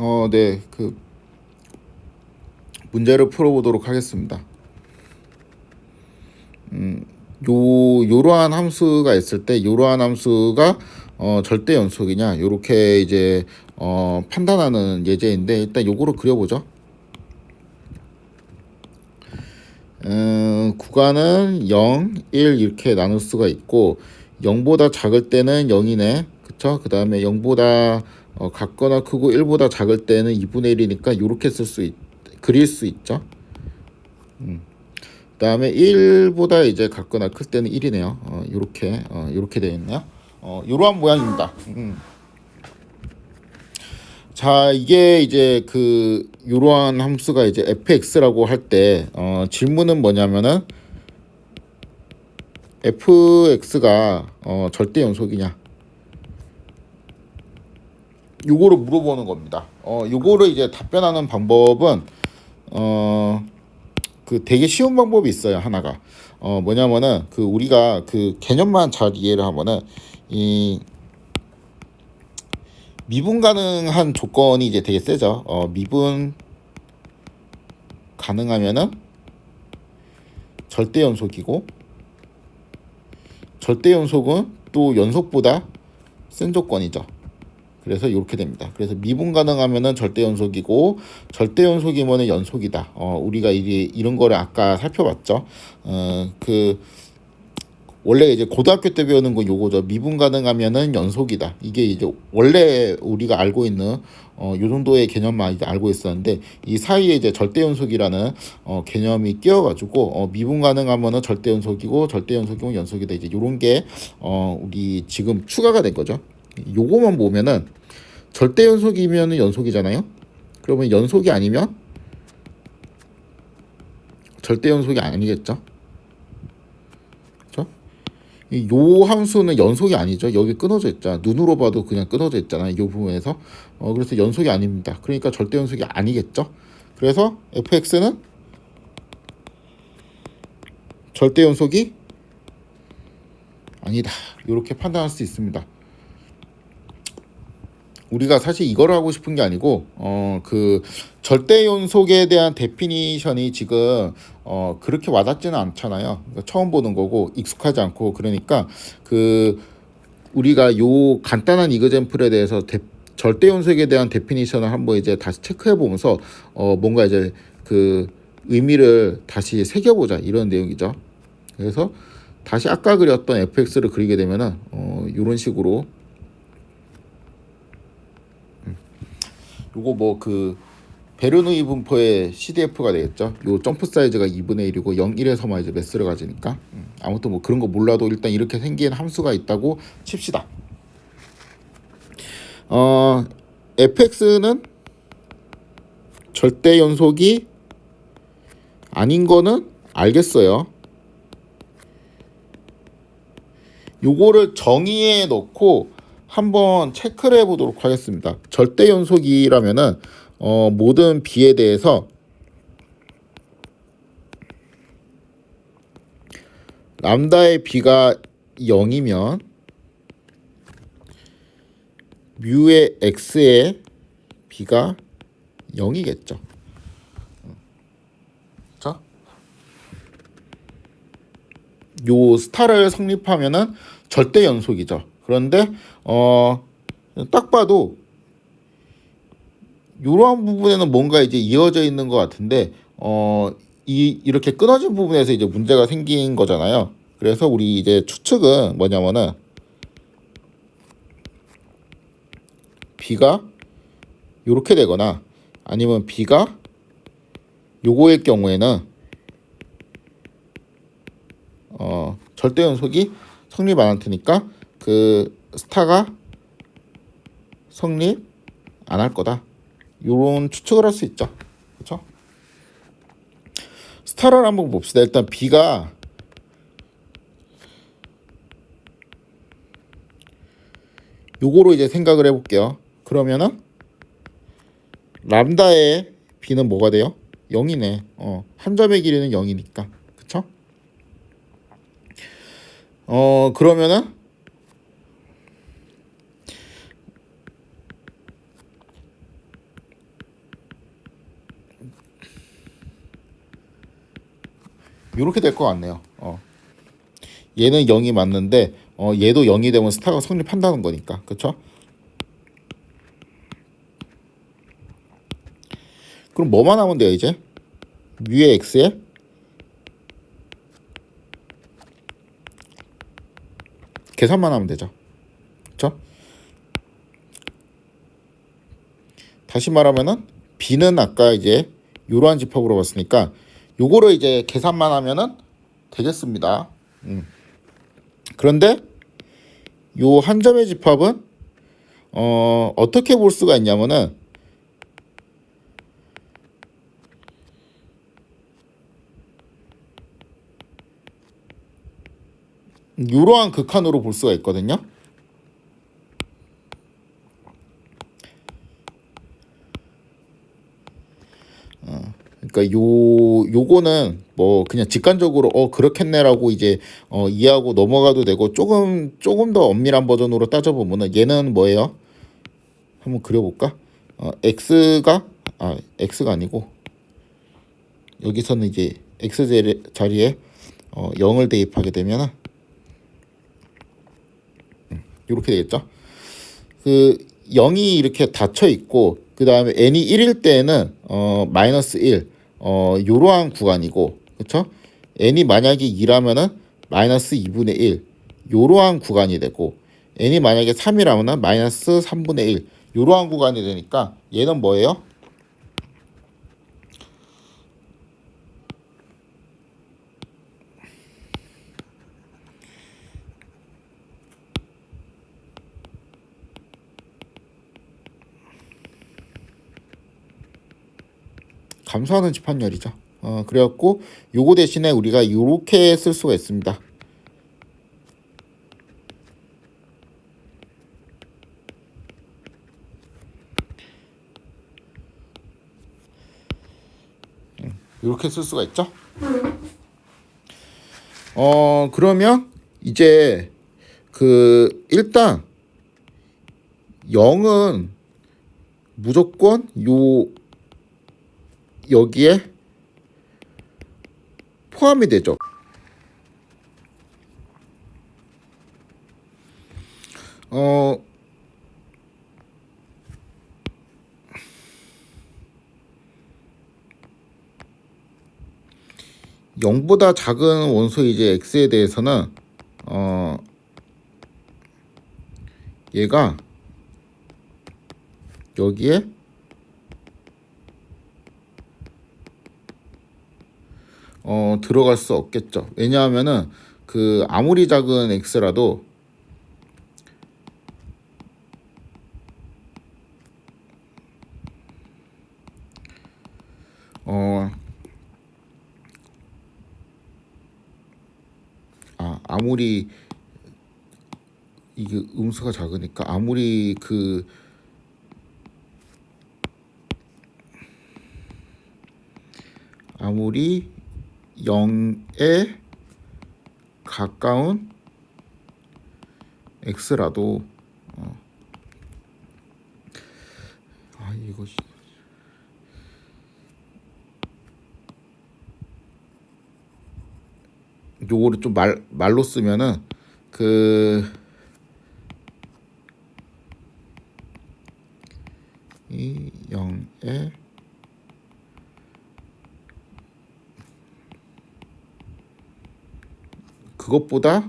어, 네, 그 문제를 풀어 보도록 하겠습니다. 음, 요 요러한 함수가 있을 때 요러한 함수가 어, 절대 연속이냐 요렇게 이제 어, 판단하는 예제인데 일단 요거를 그려보죠. 음, 구간은 0, 1 이렇게 나눌 수가 있고 0보다 작을 때는 0이네. 그쵸? 그 다음에 0보다 어, 같거나 크고 1보다 작을 때는 2분의 1이니까 이렇게 쓸 수 있, 그릴 수 있죠. 음. 그 다음에 1보다 이제 같거나 클 때는 1이네요. 어, 요렇게, 어, 요렇게 되어 있네요. 어, 요러한 모양입니다. 음. 자, 이게 이제 그 요러한 함수가 이제 fx라고 할 때 어, 질문은 뭐냐면은 fx가 어, 절대 연속이냐? 요거를 물어보는 겁니다. 어, 요거를 이제 답변하는 방법은 어, 그 되게 쉬운 방법이 있어요. 하나가. 어, 뭐냐면은 그 우리가 그 개념만 잘 이해를 하면은 이 미분 가능한 조건이 이제 되게 세죠. 어, 미분 가능하면은 절대 연속이고 절대 연속은 또 연속보다 센 조건이죠. 그래서 이렇게 됩니다. 그래서 미분 가능하면은 절대 연속이고 절대 연속이면은 연속이다. 어, 우리가 이게 이런 거를 아까 살펴봤죠. 어, 그 원래 이제 고등학교 때 배우는 거 요거죠. 미분 가능하면은 연속이다. 이게 이제 원래 우리가 알고 있는 어, 요 정도의 개념만 이제 알고 있었는데 이 사이에 이제 절대 연속이라는 어, 개념이 끼어가지고 어, 미분 가능하면은 절대 연속이고 절대 연속이면 연속이다. 이제 요런 게 어, 우리 지금 추가가 된 거죠. 요거만 보면은 절대 연속이면 연속이잖아요. 그러면 연속이 아니면 절대 연속이 아니겠죠. 그렇죠? 이요 함수는 연속이 아니죠. 여기 끊어져 있잖아. 눈으로 봐도 그냥 끊어져 있잖아요. 이 부분에서. 어, 그래서 연속이 아닙니다. 그러니까 절대 연속이 아니겠죠. 그래서 fx는 절대 연속이 아니다. 이렇게 판단할 수 있습니다. 우리가 사실 이걸 하고 싶은 게 아니고 어 그 절대 연속에 대한 데피니션이 지금 어 그렇게 와닿지는 않잖아요. 그러니까 처음 보는 거고 익숙하지 않고 그러니까 그 우리가 요 간단한 이그젠플에 대해서 데, 절대 연속에 대한 데피니션을 한번 이제 다시 체크해 보면서 어 뭔가 이제 그 의미를 다시 새겨보자 이런 내용이죠. 그래서 다시 아까 그렸던 fx를 그리게 되면은 어 이런 식으로 요거 뭐 그 베르누이 분포의 CDF가 되겠죠. 요 점프 사이즈가 2분의 1이고 0, 1에서만 이제 매스를 가지니까. 음, 아무튼 뭐 그런 거 몰라도 일단 이렇게 생긴 함수가 있다고 칩시다. 어, fx는 절대 연속이 아닌 거는 알겠어요. 요거를 정의에 넣고 한번 체크를 해보도록 하겠습니다. 절대 연속이라면은 어, 모든 b에 대해서 람다의 b가 0이면 뮤의 x의 b가 0이겠죠. 자, 요 스타를 성립하면은 절대 연속이죠. 그런데 어, 딱 봐도 이러한 부분에는 뭔가 이제 이어져 있는 것 같은데 어, 이 이렇게 끊어진 부분에서 이제 문제가 생긴 거잖아요. 그래서 우리 이제 추측은 뭐냐면은 b가 이렇게 되거나 아니면 b가 요거일 경우에는 어, 절대 연속이 성립 안 할 테니까 그 스타가 성립 안 할 거다. 요런 추측을 할 수 있죠. 그렇죠? 스타를 한번 봅시다. 일단 B가 요거로 이제 생각을 해볼게요. 그러면은 람다의 B는 뭐가 돼요? 0이네. 어, 한 점의 길이는 0이니까. 그쵸? 어, 그러면은 이렇게 될 것 같네요. 어. 얘는 0이 맞는데 어, 얘도 0이 되면 스타가 성립한다는 거니까 그렇죠? 그럼 뭐만 하면 돼요 이제? 위에 x에 계산만 하면 되죠. 그렇죠? 다시 말하면은 b는 아까 이제 이러한 집합으로 봤으니까 요거를 이제 계산만 하면은 되겠습니다. 음. 그런데 요 한 점의 집합은 어, 어떻게 볼 수가 있냐면은 이러한 극한으로 볼 수가 있거든요. 어, 그러니까 요 요거는 뭐 그냥 직관적으로 어 그렇겠네라고 이제 어 이해하고 넘어가도 되고 조금 조금 더 엄밀한 버전으로 따져 보면은 얘는 뭐예요? 한번 그려볼까? 어 x가 아 x가 아니고 여기서는 이제 x 자리- 자리에 어 0을 대입하게 되면은 이렇게 되겠죠. 그 0이 이렇게 닫혀 있고 그 다음에 n이 1일 때에는 어 마이너스 1 어, 요러한 구간이고, 그쵸? n이 만약에 2라면은 마이너스 2분의 1, 요러한 구간이 되고, n이 만약에 3이라면은 마이너스 3분의 1, 요러한 구간이 되니까 얘는 뭐예요? 감소하는 집합열이죠. 어, 그래갖고 요거 대신에 우리가 요렇게 쓸 수가 있습니다. 이렇게 쓸 수가 있죠. 어 그러면 이제 그 일단 0은 무조건 요 여기에 포함이 되죠. 어, 영보다 작은 원소 이제 x에 대해서는 어 얘가 여기에 어, 들어갈 수 없겠죠. 왜냐하면은 그 아무리 작은 x라도 어, 아, 아무리 이게 음수가 작으니까 아무리 그 아무리 0에 가까운 x라도 어. 아 이거 요거를 좀 말 말로 쓰면은 그 이 0에 그것보다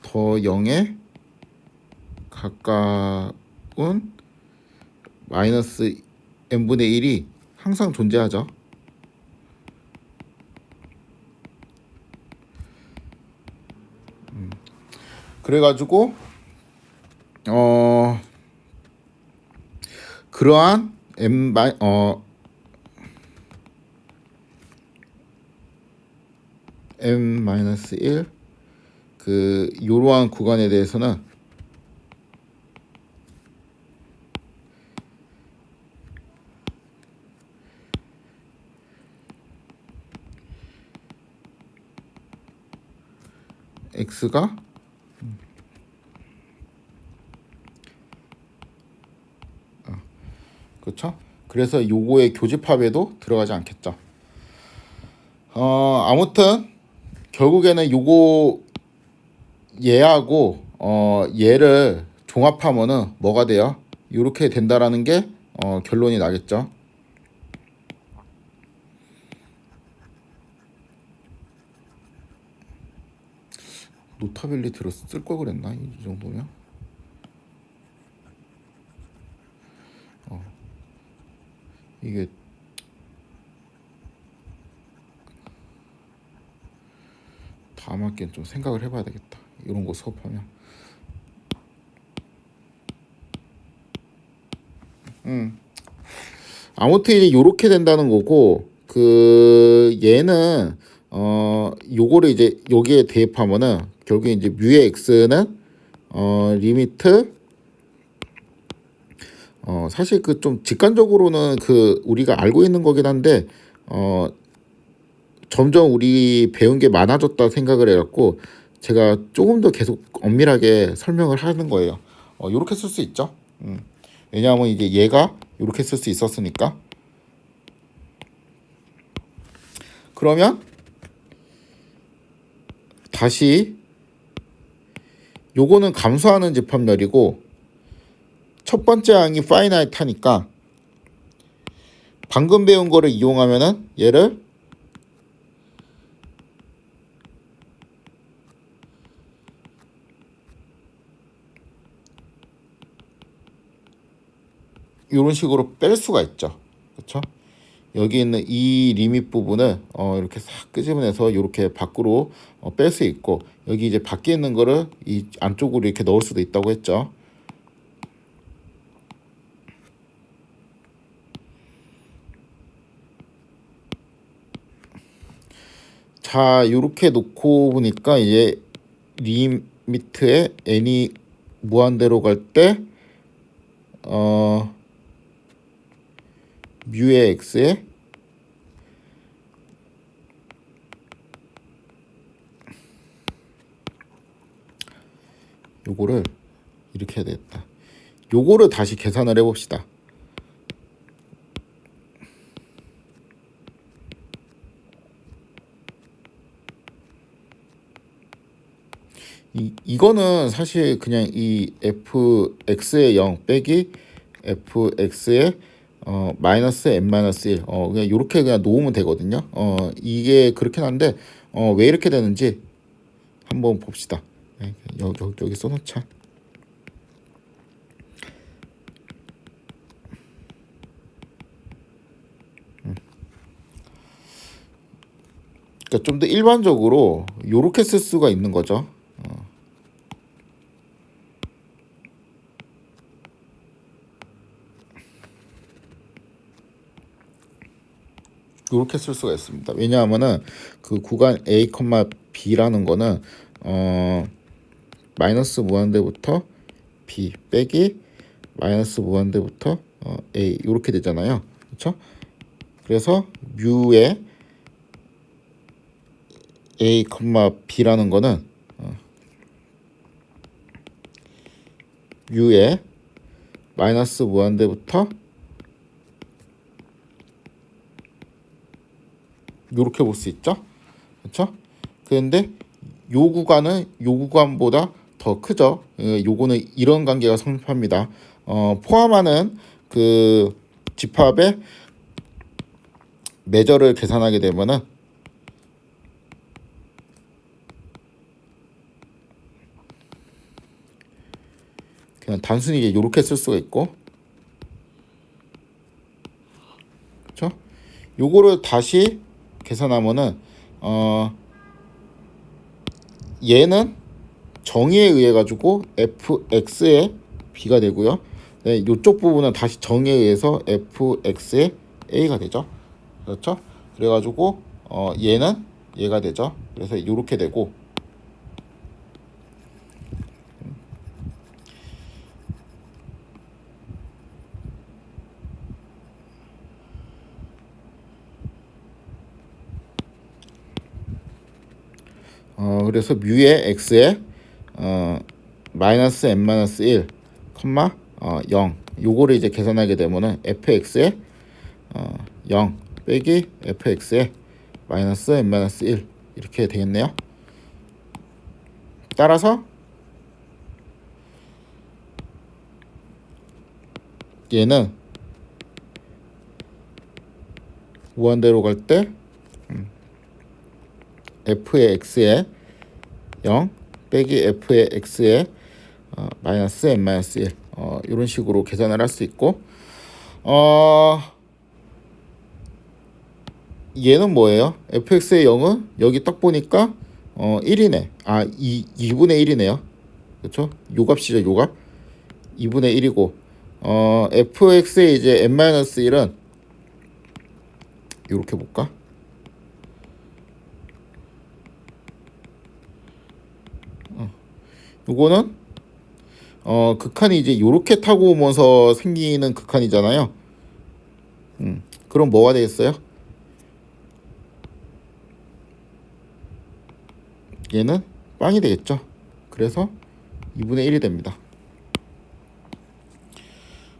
더 0에 가까운 마이너스 n분의 1이 항상 존재하죠. 음. 그래가지고 어 그러한 m 어 m-1 그 요러한 구간에 대해서는 x가 그렇죠? 그래서 요거의 교집합에도 들어가지 않겠죠. 어, 아무튼 결국에는 요거 얘하고 어, 얘를 종합하면은 뭐가 돼요? 이렇게 된다라는 게 어, 결론이 나겠죠. 노타빌리티로 쓸 걸 그랬나 이 정도면? 어 이게 학기엔 좀 생각을 해봐야 되겠다. 이런 거 수업하면. 음. 아무튼 이제 요렇게 된다는 거고 그 얘는 어 요거를 이제 여기에 대입하면은 결국에 이제 뮤의 x는 어 리미트 어 사실 그 좀 직관적으로는 그 우리가 알고 있는 거긴 한데 어 점점 우리 배운 게 많아졌다 생각을 해갖고 제가 조금 더 계속 엄밀하게 설명을 하는 거예요. 어 요렇게 쓸 수 있죠. 음. 왜냐하면 이제 얘가 이렇게 쓸 수 있었으니까. 그러면 다시 요거는 감소하는 집합열이고 첫 번째 항이 파이나이트 하니까 방금 배운 거를 이용하면은 얘를 이런 식으로 뺄 수가 있죠. 그렇죠? 여기 있는 이 리밋 부분을 어, 이렇게 싹 끄집어내서 이렇게 밖으로 어, 뺄수 있고 여기 이제 밖에 있는 거를 이 안쪽으로 이렇게 넣을 수도 있다고 했죠. 자, 이렇게 놓고 보니까 이제 리미트에 n이 무한대로 갈 때 어. 뮤의 x에 요거를 이렇게 해야 되겠다. 요거를 다시 계산을 해봅시다. 이, 이거는 사실 그냥 이 fx의 0 빼기 fx의 어 마이너스 n 마이너스 1. 어 그냥 요렇게 그냥 놓으면 되거든요. 어 이게 그렇긴 한데 어 왜 이렇게 되는지 한번 봅시다. 네, 여기 여기, 여기 써놓자. 음. 그러니까 좀 더 일반적으로 요렇게 쓸 수가 있는 거죠. 이렇게 쓸 수가 있습니다. 왜냐하면은 그 구간 a, b라는 거는 어 마이너스 무한대부터 b 빼기 마이너스 무한대부터 어, a 이렇게 되잖아요. 그렇죠? 그래서 뮤의 a, b라는 거는 어, 뮤의 마이너스 무한대부터 이렇게 볼 수 있죠. 그렇죠? 그런데 요 구간은 요 구간보다 더 크죠. 예, 요거는 이런 관계가 성립합니다. 어, 포함하는 그 집합의 매저를 계산하게 되면은 그냥 단순히 이렇게 쓸 수가 있고 그렇죠? 요거를 다시 계산하면은 어 얘는 정의에 의해 가지고 fx의 b가 되고요. 네, 이쪽 부분은 다시 정의에 의해서 fx의 a가 되죠. 그렇죠? 그래가지고 어 얘는 얘가 되죠. 그래서 이렇게 되고 어, 그래서 뮤의 x에 어, 마이너스 n 마이너스 1, 컴마 어, 0 요거를 이제 계산하게 되면은 fx에 어, 0 빼기 fx에 마이너스 n 마이너스 1 이렇게 되겠네요. 따라서 얘는 무한대로 갈때 음, f의 x에 0 빼기 f의 x에 어, 마이너스 n 마이너스 1 어, 이런 식으로 계산을 할 수 있고 어 얘는 뭐예요? fx의 0은 여기 딱 보니까 어 1이네. 아 2, 2분의 1이네요. 그렇죠? 요 값이죠, 요 값. 2분의 1이고 어 fx의 이제 n-1은 요렇게 볼까? 요거는 어 극한이 이제 요렇게 타고 오면서 생기는 극한이잖아요. 음. 그럼 뭐가 되겠어요? 얘는 빵이 되겠죠. 그래서 2분의 1이 됩니다.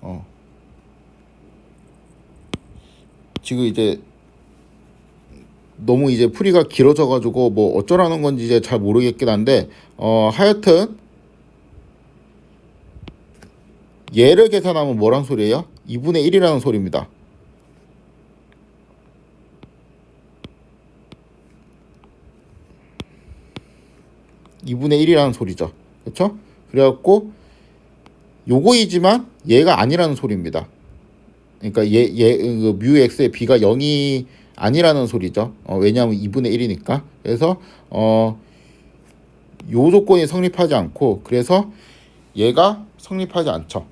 어. 지금 이제 너무 이제 풀이가 길어져 가지고 뭐 어쩌라는 건지 이제 잘 모르겠긴 한데 어 하여튼 얘를 계산하면 뭐란 소리예요? 2분의 1이라는 소리입니다. (2분의 1이라는) 소리죠 그렇죠 그래갖고 요거이지만 얘가 아니라는 소리입니다 그러니까 얘 얘 그 뮤 x의 b가 0이 아니라는 소리죠. 어, 왜냐하면 (2분의 1이니까) 그래서 어 요 조건이 성립하지 않고 그래서 얘가 성립하지 않죠.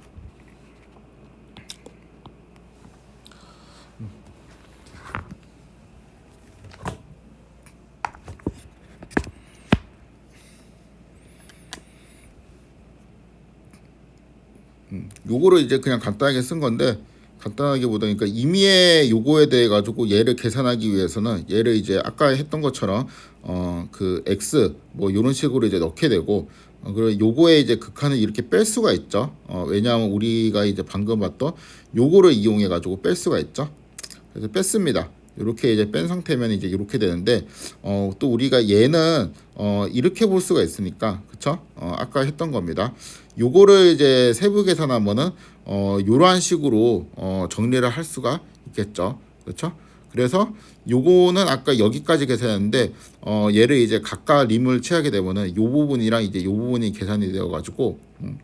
요거를 이제 그냥 간단하게 쓴 건데 간단하게 보다 보니까 임의의 요거에 대해 가지고 얘를 계산하기 위해서는 얘를 이제 아까 했던 것처럼 어 그 x 뭐 요런 식으로 이제 넣게 되고 어 그리고 요거에 이제 극한을 이렇게 뺄 수가 있죠. 어 왜냐하면 우리가 이제 방금 봤던 요거를 이용해 가지고 뺄 수가 있죠. 그래서 뺐습니다. 이렇게 이제 뺀 상태면 이제 이렇게 되는데 어 또 우리가 얘는 어 이렇게 볼 수가 있으니까 그쵸? 어 아까 했던 겁니다. 요거를 이제 세부 계산하면은 어 요러한 식으로 어 정리를 할 수가 있겠죠. 그렇죠? 그래서 요거는 아까 여기까지 계산했는데 어 얘를 이제 각각 림을 취하게 되면은 요 부분이랑 이제 요 부분이 계산이 되어 가지고 음.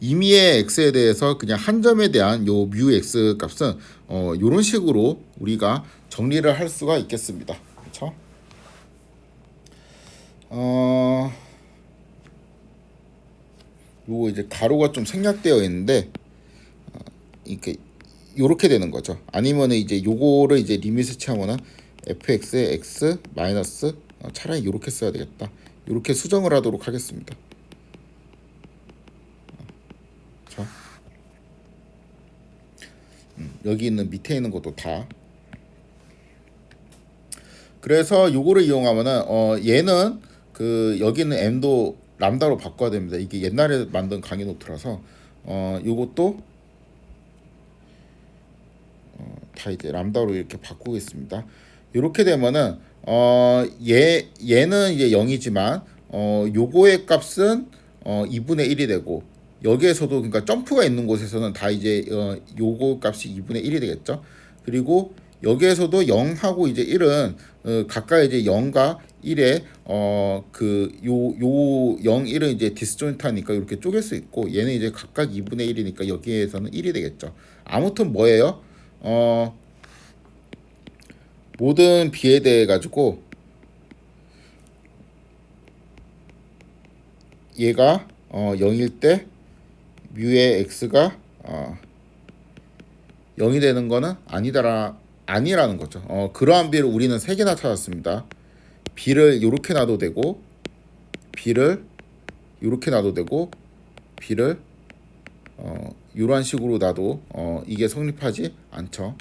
임의의 x에 대해서 그냥 한 점에 대한 요 뮤 x 값은 어 요런 식으로 우리가 정리를 할 수가 있겠습니다. 그렇죠? 어 요거 이제 가로가 좀 생략되어 있는데 어, 이렇게 요렇게 되는 거죠. 아니면은 이제 요거를 이제 리밋을 취하거나 fx의 x 마이너스 어, 차라리 요렇게 써야 되겠다. 요렇게 수정을 하도록 하겠습니다. 자, 음, 여기 있는 밑에 있는 것도 다. 그래서 요거를 이용하면은 어 얘는 그 여기 있는 m도 람다로 바꿔야 됩니다. 이게 옛날에 만든 강의 노트라서 어 요것도 어, 다 이제 람다로 이렇게 바꾸겠습니다. 이렇게 되면은 어 얘 얘는 이제 0이지만 어 요거의 값은 어 2분의 1이 되고 여기에서도 그러니까 점프가 있는 곳에서는 다 이제 어 요거 값이 2분의 1이 되겠죠. 그리고 여기에서도 0하고 이제 1은 어, 각각 이제 0과 1에 어그요요 0, 1은 이제 디스존트하니까 이렇게 쪼갤 수 있고 얘는 이제 각각 2분의 1이니까 여기에서는 1이 되겠죠. 아무튼 뭐예요? 어 모든 b에 대해 가지고 얘가 어 0일 때 뮤의 x가 어 0이 되는 거는 아니다라 아니라는 거죠. 어, 그러한 비를 우리는 세 개나 찾았습니다. B를 이렇게 놔도 되고 B를 이렇게 놔도 되고 B를 어, 이러한 식으로 놔도 어, 이게 성립하지 않죠.